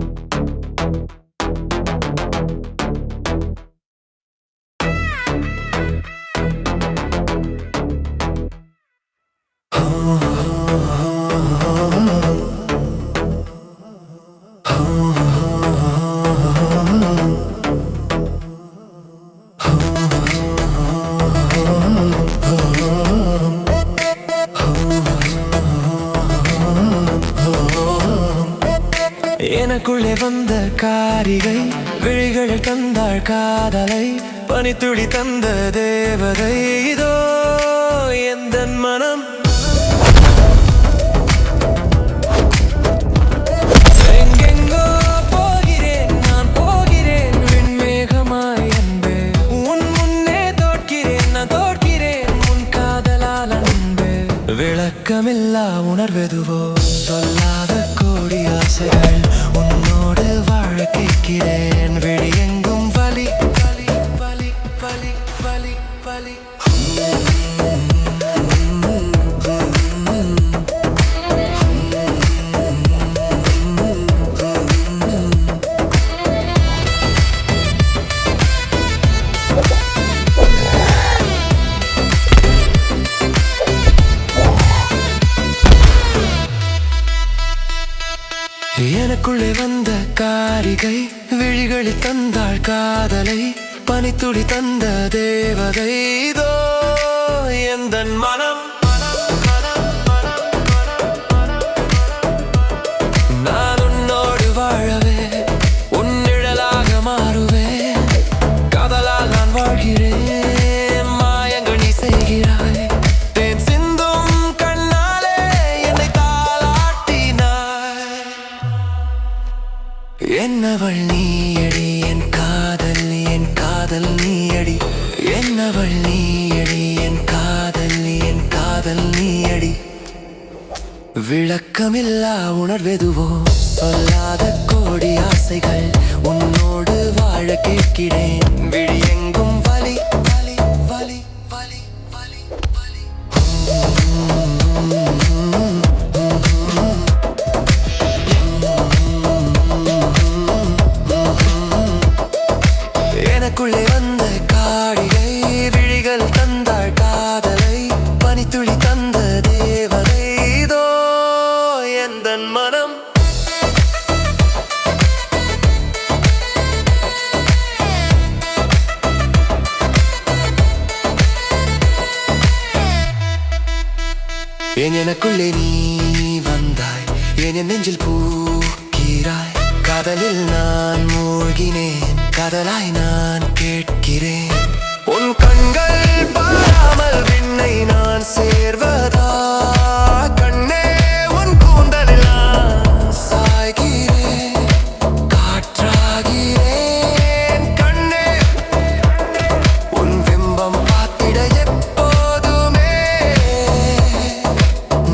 Oh. எனக்குள்ளே வந்த காரிகை விழிகளில் தந்தாள் காதலை பனித்துளி தந்த தேவதை. இதோ எந்த மனம்? விளக்கமில்லா உணர்வெதுவோ? சொல்ல கோடி ஆசைகள் எனக்குள்ளே வந்த காரிகை விழிகளில் தந்தாள் காதலை பனித்துளி தந்த தேவதை. இதோ எந்த மனம் என்னவள் நீயடி? என் காதல் என் காதல் நீயடி. என்னவள் நீயடி? என் காதல் என் காதல் நீயடி. விளக்கமில்லா உணர்வெதுவோ? சொல்லாத கோடி ஆசைகள் உன்னோடு வாழ கேட்கிறேன். எனக்குள்ளே வந்த காடிகை விழிகள் தந்தாள் காதலை பனித்துளி தந்த தேவதை இதோ எந்த மனம் என் எனக்குள்ளே நீ வந்தாய்? என் என் நெஞ்சில் பூக்கிறாய்? காதலில் நான் மூழ்கினேன். கதலாய் நான் கேட்கிறேன். உன் கண்கள் பாராமல் விண்ணை நான் சேர்வதா? கண்ணே உன் கூந்தலில் நான் சாய்கிறேன். காற்றாகிறேன். கண்ணே உன் பிம்பம் பார்த்திட எப்போதுமே.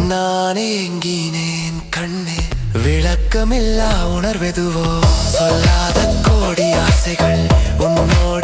நான் ஏங்கினேன் கண்ணே. விளக்கமில்லா உணர்வெதுவோ சொல்லாத கோடி ஆசைகள் உன்னோடு